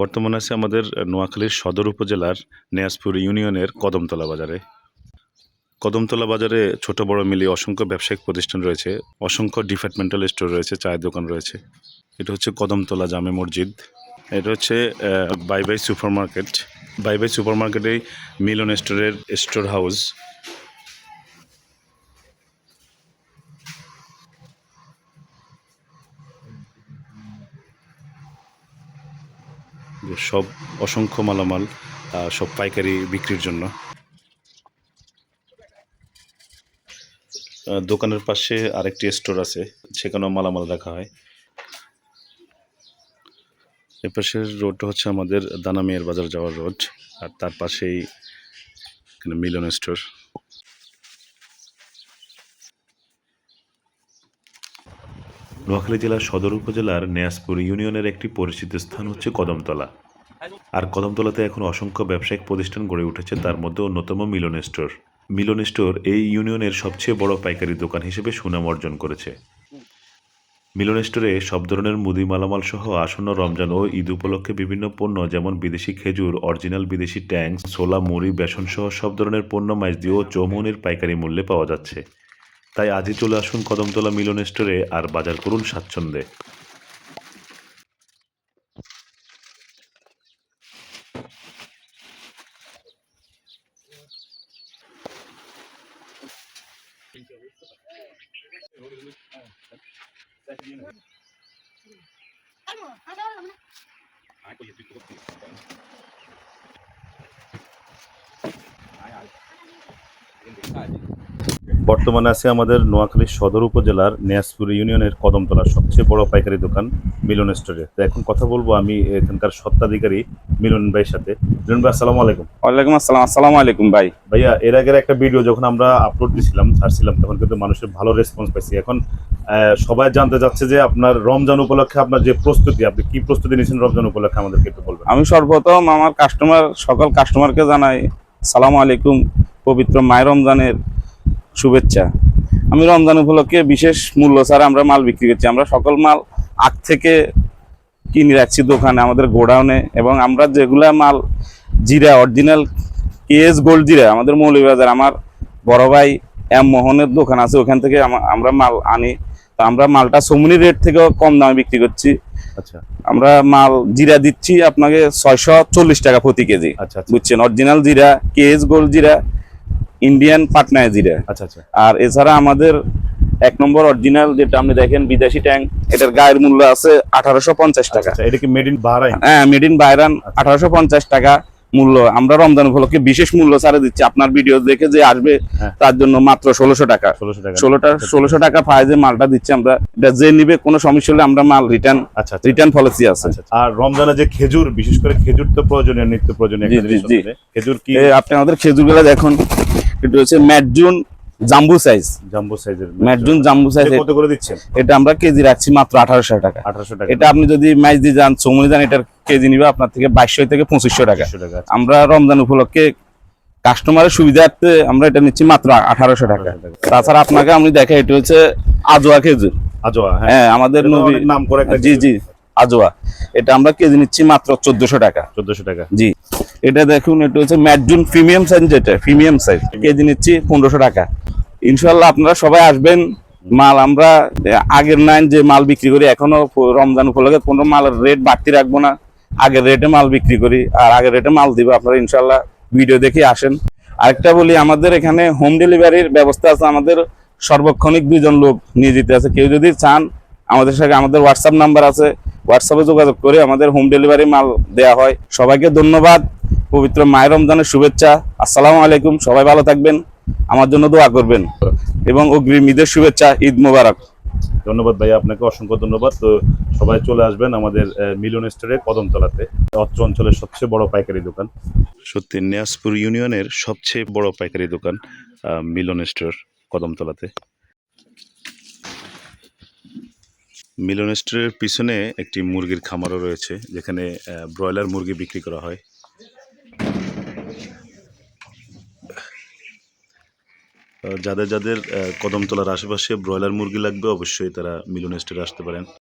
বর্তমানে আছে আমাদের নোয়াখালীর সদর উপজেলার নেয়াজপুর ইউনিয়নের কদমতলা বাজারে। কদমতলা বাজারে ছোট বড় মিলিয়ে অসংখ্য ব্যবসায়িক প্রতিষ্ঠান রয়েছে, অসংখ্য ডিপার্টমেন্টাল স্টোর রয়েছে, চায়ের দোকান রয়েছে। এটা হচ্ছে কদমতলা জামে মসজিদ। এটা হচ্ছে buy buy supermarket buy buy super মার্কেটেই Milan স্টোরের স্টোর হাউস। সব অসংখ্য মালামাল সব পাইকারি বিক্রির জন্য। দোকানের পাশে আরেকটি স্টোর আছে, সেখানেও মালামাল রাখা হয়। এ পাশের রোডটা হচ্ছে আমাদের দানামিয়ার বাজার যাওয়ার রোড, আর তার পাশেই মিলন স্টোর। নোয়াখালী জেলার সদর উপজেলার নেয়াজপুর ইউনিয়নের একটি পরিচিত স্থান হচ্ছে কদমতলা। আর কদমতলাতে এখন অসংখ্য ব্যবসায়িক প্রতিষ্ঠান গড়ে উঠেছে, তার মধ্যে অন্যতম মিলন স্টোর। মিলন স্টোর এই ইউনিয়নের সবচেয়ে বড় পাইকারি দোকান হিসেবে সুনাম অর্জন করেছে। মিলন স্টোরে সব ধরনের মুদি মালামাল সহ আসন্ন রমজান ও ঈদ উপলক্ষে বিভিন্ন পণ্য যেমন বিদেশি খেজুর, অরিজিনাল বিদেশি ট্যাঙ্ক ছোলা, মুড়ি, বেসন সহ সব ধরনের পণ্য মাইজদি ও চৌমনির পাইকারি মূল্যে পাওয়া যাচ্ছে। তাই আজই চলে আসুন কদমতলা মিলন স্টোরে আর বাজার করুন স্বাচ্ছন্দ্যে। বর্তমানে আছে আমাদের নোয়াখালী সদর উপজেলার নেয়াজপুর ইউনিয়নের কদমতলার সবচেয়ে বড় পাইকারি দোকান মিলন স্টোরে। তো এখন কথা বলব আমি এখানকার সত্ত্বাধিকারী মিলন ভাইয়ের সাথে। মিলন ভাই আসসালামু আলাইকুম। ওয়ালাইকুম আসসালাম। আসসালামু আলাইকুম ভাই। ভাইয়া এর আগের একটা ভিডিও যখন আমরা আপলোড দিছিলাম ছাড়ছিলাম তখন কিন্তু মানুষের ভালো রেসপন্স পাইছি। এখন সবাই জানতে চাচ্ছে যে আপনার রমজান উপলক্ষে আপনার যে প্রস্তুতি আপনি কি প্রস্তুতি নিয়েছেন রমজান উপলক্ষে আমাদেরকে একটু বলবেন। আমি সর্বপ্রথম আমার কাস্টমার সকল কাস্টমারকে জানাই সালাম আলাইকুম পবিত্র মায় রমজানের শুভেচ্ছা। আমি রমজান উপলক্ষে বিশেষ মূল্য ছাড়া আমরা মাল বিক্রি করছি। আমরা সকল মাল আগ থেকে কিনে রাখছি দোকানে আমাদের গোডাউনে এবং আমরা যেগুলা মাল জিরা অরিজিনাল কেএস গোল্ড জিরা আমাদের মৌলভীবাজার আমার বড় ভাই এম মোহনের দোকান আছে ওখান থেকে আমরা মাল আনি। তো আমরা মালটা সমুনি রেট থেকেও কম দামে বিক্রি করছি। আচ্ছা। আমরা মাল জিরা দিচ্ছি আপনাকে ছয়শো চল্লিশ টাকা প্রতি কেজি। আচ্ছা আচ্ছা। বুঝছেন? অরিজিনাল জিরা কেএস গোল্ড জিরা ইন্ডিয়ান পাটনায় জিরা আচ্ছা আচ্ছা। আর এছাড়া আমাদের এক নম্বর অরিজিনাল যেটা আপনি দেখেন বিদেশি ট্যাঙ্ক এটার গায়ের মূল্য আছে আঠারোশো পঞ্চাশ টাকা। আচ্ছা এটা কি মেড ইন বাহরাইন হ্যাঁ মেড ইন বাইরান আঠারোশো পঞ্চাশ টাকা মূল্য। আমরা রমজান উপলক্ষে বিশেষ মূল্য ছাড়ে দিচ্ছি। আপনার ভিডিও দেখে যে আসবে হ্যাঁ। তার জন্য মাত্র ষোলোশো টাকা। ষোলোশো টাকা। ষোলোটা ষোলোশো টাকা যে মালটা দিচ্ছি আমরা। এটা যে নিবে কোনো সমস্যা হলে আমরা মাল রিটার্ন আচ্ছা আচ্ছা। রিটার্ন পলিসি আছে। আচ্ছা, আচ্ছা। আর রমজানে যে খেজুর বিশেষ করে খেজুর তো প্রয়োজনীয় নিত্য প্রয়োজনীয়। খেজুর কি? আপনি আমাদের খেজুরগুলা দেখুন। এটা হচ্ছে ম্যাটজুন জাম্বু সাইজ জাম্বো সাইজের ম্যাটজুন জাম্বু সাইজ কত করে দিচ্ছেন? এটা আমরা কেজি রাখছি মাত্র আঠারোশো টাকা। আঠারোশো টাকা। এটা আপনি যদি দিয়ে যান চৌমনি যান এটার কেজি নিবে আপনার থেকে বাইশশো থেকে পঁচিশশো টাকা। আমরা রমজান উপলক্ষে কাস্টমারের সুবিধার্থে আমরা এটা নিচ্ছি মাত্র আঠারোশো টাকা। 1800 টাকা। তাছাড়া আপনাকে আমি দেখাই এটা হচ্ছে আজোয়া খেজুর। আজোয়া হ্যাঁ। হ্যাঁ আমাদের নবী নাম করে একটা জি জি। আজোয়া। এটা আমরা কেজি নিচ্ছি মাত্র চোদ্দশো টাকা। চোদ্দশো টাকা। জি। এটা দেখুন এটা হচ্ছে ম্যাটজুন প্রিমিয়াম সাইজ যেটা প্রিমিয়াম সাইজ কেজি নিচ্ছি পনেরোশো টাকা। ইনশাল্লাহ আপনারা সবাই আসবেন। মাল আমরা আগের নাইন যে মাল বিক্রি করি এখনও রমজান উপলক্ষে কোনো মালের রেট বাড়তি রাখব না। আগের রেটে মাল বিক্রি করি আর আগের রেটে মাল দিব। আপনারা ইনশাল্লাহ ভিডিও দেখে আসেন। আরেকটা বলি আমাদের এখানে হোম ডেলিভারির ব্যবস্থা আছে। আমাদের সর্বক্ষণিক দুজন লোক নিয়ে যেতে আছে। কেউ যদি চান আমাদের সাথে আমাদের হোয়াটসঅ্যাপ নাম্বার আছে। হোয়াটসঅ্যাপে যোগাযোগ করে আমাদের হোম ডেলিভারি মাল দেয়া হয়। সবাইকে ধন্যবাদ। পবিত্র মায়ের রমজানের শুভেচ্ছা। আসসালামু আলাইকুম। সবাই ভালো থাকবেন। আমার জন্য দোয়া করবেন। এবং অগ্রিম ঈদের শুভেচ্ছা ঈদ মোবারক। ধন্যবাদ ভাই আপনাকে অসংখ্য ধন্যবাদ। তো সবাই চলে আসবেন আমাদের মিলন স্টোরে কদমতলাতে। অত্র অঞ্চলের সবচেয়ে বড় পাইকারি দোকান। সত্যি নিয়াজপুর ইউনিয়নের সবচেয়ে বড় পাইকারি দোকান আহ, মিলন স্টোর কদমতলাতে। মিলন স্টোরের পিছনে একটি মুরগির খামারও রয়েছে, যেখানে ব্রয়লার মুরগি বিক্রি করা হয়। যাদের যাদের কদমতলার আশেপাশে ব্রয়লার মুরগি লাগবে, অবশ্যই তারা মিলন স্টোরে আসতে পারেন।